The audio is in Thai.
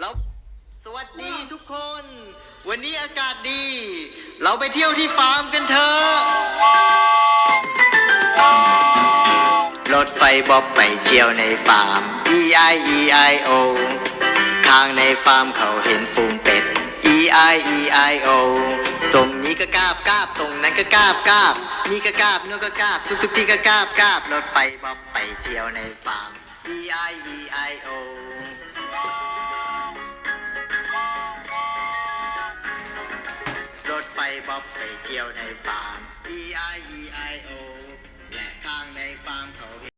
เราสวัสดีทุกคน วันนี้อากาศดี เราไปเที่ยวที่ฟาร์มกันเถอะรถไฟบ๊อบไปเที่ยวในฟาร์ม E I E I O ข้างในฟาร์มเขาเห็นฝูงเป็ด E I E I O ตรงนี้ก็กราบกราบตรงนั้นก็กราบกราบนี่ก็กราบนู่นก็กราบทุกทุกที่ก็กราบกราบรถไฟบ๊อบไปเที่ยวในฟาร์ม E I E I O บ๊อบไปเที่ยวในฟาร์ม E I E I O และข้างในฟาร์มเขาเห